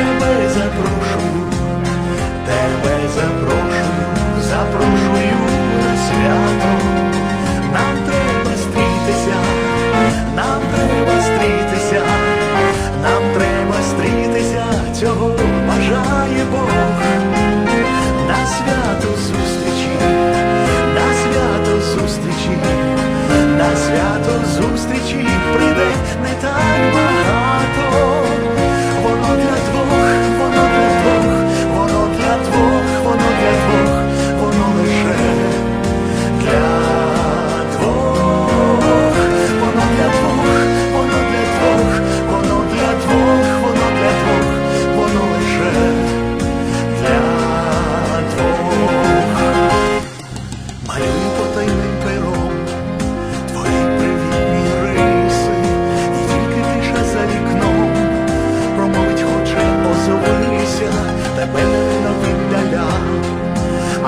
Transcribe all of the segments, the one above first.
тебе запрошу, тебе запрошу, запрошую на свято, нам треба стрітися, нам треба стрітися, нам треба стрітися, цього бажає Бог, на свято зустрічі, на свято зустрічі, на свято зустрічі.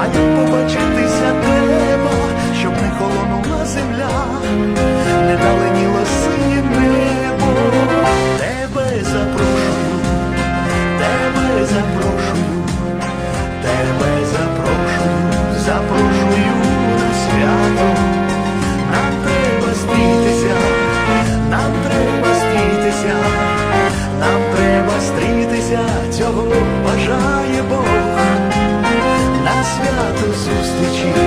Hadi babacım. that